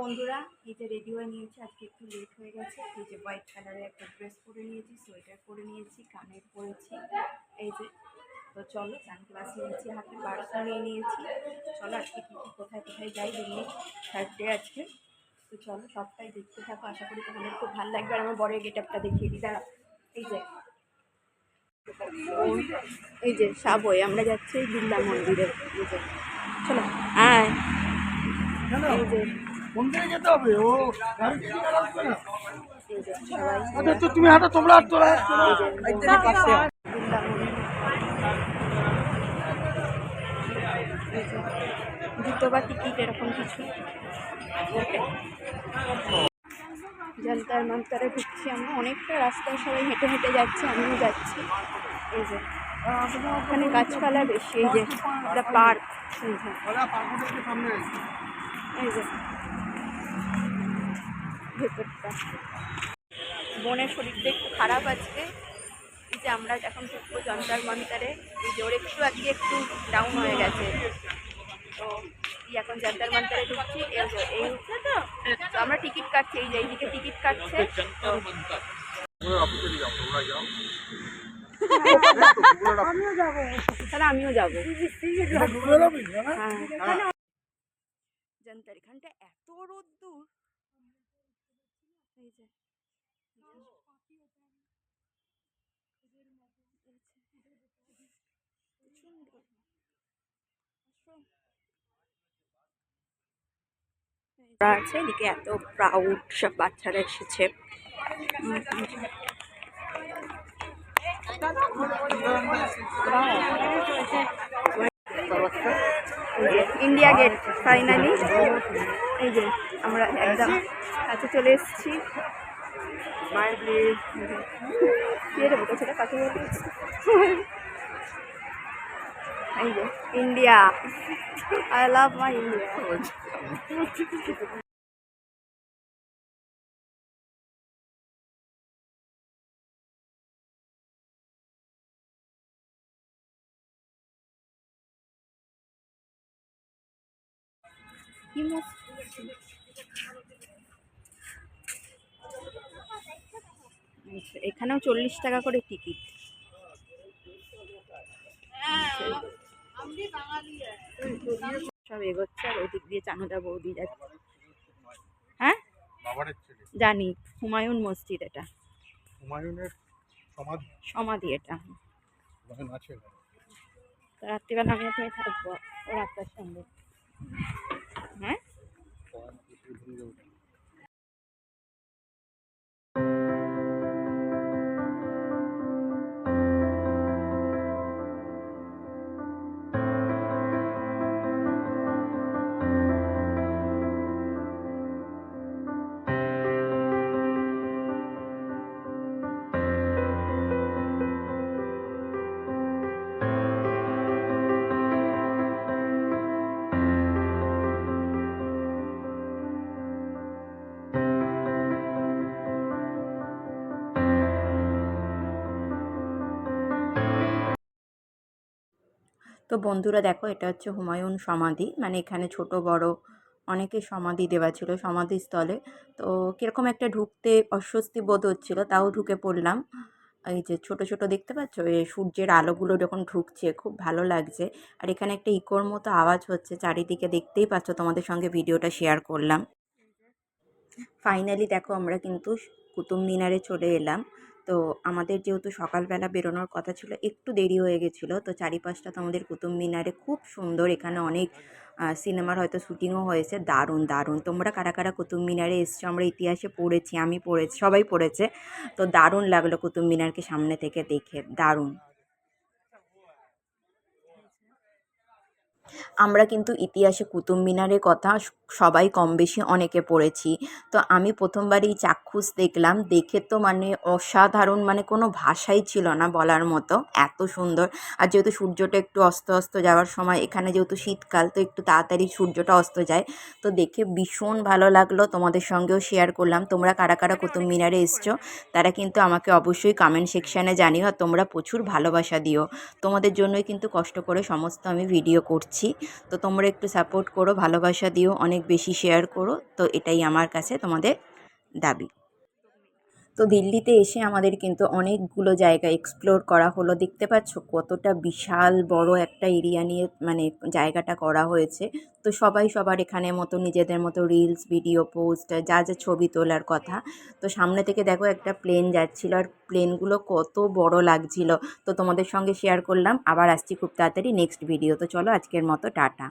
বন্ধুরা এই যে রেডি হয়ে নিয়েছি আজকে একটু লেট হয়ে গেছে। এই যে হোয়াইট কালারের একটা ড্রেস পরে নিয়েছি সোয়েটার পরে নিয়েছি কানের পরেছি। এই যে তো চলো চান ক্লাস নিয়েছি হাতে পার্সও নিয়ে নিয়েছি। চলো আজকে কী কী কোথায় কোথায় যাই দিল্লি থার্সডে আজকে। তো চলো সবটাই দেখতে থাকো। আশা করি তোমাদের খুব ভালো লাগবে। আর আমার বরের গেট আপটা দেখিয়ে দিই। দাঁড়া এই যে। এই যে সাবই আমরা যাচ্ছি বিল্লা মন্দিরে। এই যে চলো হ্যাঁ এই যে মন্দিরে যেতে হবে? ও আচ্ছা তো তুমি হাঁটো তোমরা আর তোরা জুতো বা টিকিট এরকম কিছু? জলতার মান্তারে ঢুকছি আমরা। অনেকটা রাস্তায় সবাই হেঁটে হেঁটে যাচ্ছে আমিও যাচ্ছি। এই যে ওখানে গাছপালা বেশি এই যে দ্য পার্ক। এই যে ওরা পার্বতীকে সামনে আছে এই যে ভেতরটা। বোনের শরীরটা একটু খারাপ আজকে। এই যে আমরা এখন ঢুকবো যন্ত্রার মন্তারে এই যে ওর একটু আজকে একটু ডাউন হয়ে গেছে। তো এখন যন্ত্রার মন্তারে ঢুকছি এই এই তো। আমরা টিকিট কাটছি এই যে এইদিকে টিকিট কাটছে। তো তাহলে আমিও যাব। হ্যাঁ। জানতার এখানটা এত রোদ্দুর। যে আছে এদিকে এত প্রাউড সব বাচ্চারা এসেছে। ইন্ডিয়া গেট ফাইনালি এই যে আমরা একদম কাছে চলে এসেছি। দিয়ে দেবো তো সেটা কাছে এই যে India I love my India মস্ত আচ্ছা, এখানেও চল্লিশ টাকা করে টিকিট। সব এগোচ্ছে আর ওদিক দিয়ে চানুদা বৌদি যাচ্ছে। হ্যাঁ? জানি হুমায়ুন মসজিদ এটা। হুমায়ুনের সমাধি। সমাধি এটা। হুমায়ুন আছে তো রাত্রিবেলা আমি ওখানে থাকব ওর আপনার সঙ্গে হ্যাঁ তো বন্ধুরা দেখো, এটা হচ্ছে হুমায়ুন সমাধি। মানে এখানে ছোট, বড় অনেকের সমাধি দেওয়া ছিল সমাধিস্থলে। তো কীরকম একটা ঢুকতে অস্বস্তি বোধ হচ্ছিল, তাও ঢুকে পড়লাম। এই যে ছোট ছোট দেখতে পাচ্ছ? এই সূর্যের আলোগুলো যখন ঢুকছে, খুব ভালো লাগছে। আর এখানে একটা ইকোর মতো আওয়াজ হচ্ছে, চারিদিকে দেখতেই পাচ্ছ, তোমাদের সঙ্গে ভিডিওটা শেয়ার করলাম। ফাইনালি দেখো, আমরা কিন্তু কুতুব মিনারে চলে এলাম। তো আমাদের যেহেতু সকালবেলা বেরোনোর কথা ছিল, একটু দেরি হয়ে গেছিল। তো চারিপাশটা তো আমাদের কুতুব মিনারে খুব সুন্দর। এখানে অনেক সিনেমার হয়তো শ্যুটিংও হয়েছে। দারুণ দারুণ। তোমরা কারা কারা কুতুব মিনারে এসছো? আমরা ইতিহাসে পড়েছি, আমি পড়েছি, সবাই পড়েছে। তো দারুণ লাগল কুতুব মিনারকে সামনে থেকে দেখে। দারুণ। আমরা কিন্তু ইতিহাসে কুতুব মিনারের কথা সবাই কম বেশি অনেকে পড়েছি। তো আমি প্রথমবার এই চাক্ষুষ দেখলাম। দেখে তো মানে অসাধারণ মানে কোনো ভাষাই ছিল না বলার মতো। এত সুন্দর। আর যেহেতু সূর্যটা একটু অস্ত অস্ত যাওয়ার সময়, এখানে যেহেতু শীতকাল, তো একটু তাড়াতাড়ি সূর্যটা অস্ত যায়। তো দেখে ভীষণ ভালো লাগল। তোমাদের সঙ্গেও শেয়ার করলাম। তোমরা কারা কারা কুতুব মিনারে এসছো, তারা কিন্তু আমাকে অবশ্যই কমেন্ট সেকশানে জানিও। আর তোমরা প্রচুর ভালোবাসা দিও। তোমাদের জন্যই কিন্তু কষ্ট করে সমস্ত আমি ভিডিও করছি। তো তোমরা একটু সাপোর্ট করো, ভালোবাসা দিও, অনেক বেশি শেয়ার করো, তো এটাই আমার কাছে তোমাদের দাবি। তো দিল্লিতে এসে আমাদের কিন্তু অনেকগুলো জায়গা এক্সপ্লোর করা হলো। দেখতে পাচ্ছ কতটা বিশাল বড় একটা এরিয়া নিয়ে মানে জায়গাটা করা হয়েছে। তো সবাই সবার এখানে মতো নিজেদের মতো রিলস ভিডিও পোস্ট যা যা ছবি তোলার কথা। তো সামনে থেকে দেখো একটা প্লেন যাচ্ছিল আর প্লেনগুলো কত বড় লাগছিল। তো তোমাদের সঙ্গে শেয়ার করলাম। আবার আসছি খুব তাড়াতাড়ি নেক্সট ভিডিও তো চলো আজকের মতো, টাটা।